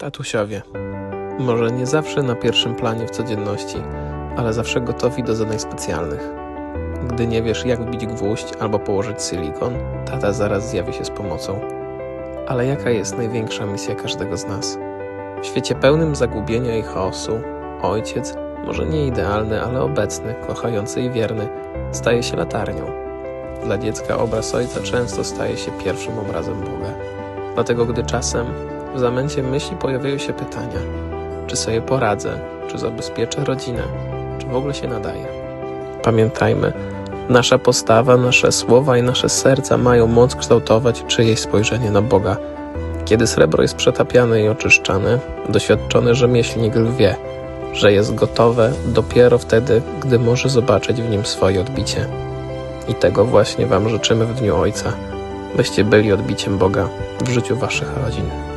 Tatusiowie. Może nie zawsze na pierwszym planie w codzienności, ale zawsze gotowi do zadań specjalnych. Gdy nie wiesz, jak wbić gwóźdź albo położyć silikon, tata zaraz zjawi się z pomocą. Ale jaka jest największa misja każdego z nas? W świecie pełnym zagubienia i chaosu, ojciec, może nie idealny, ale obecny, kochający i wierny, staje się latarnią. Dla dziecka obraz ojca często staje się pierwszym obrazem Boga. Dlatego, gdy czasem w zamęcie myśli pojawiają się pytania, czy sobie poradzę, czy zabezpieczę rodzinę, czy w ogóle się nadaje. Pamiętajmy, nasza postawa, nasze słowa i nasze serca mają moc kształtować czyjeś spojrzenie na Boga. Kiedy srebro jest przetapiane i oczyszczane, doświadczony rzemieślnik wie, że jest gotowe dopiero wtedy, gdy może zobaczyć w nim swoje odbicie. I tego właśnie Wam życzymy w Dniu Ojca, byście byli odbiciem Boga w życiu Waszych rodzin.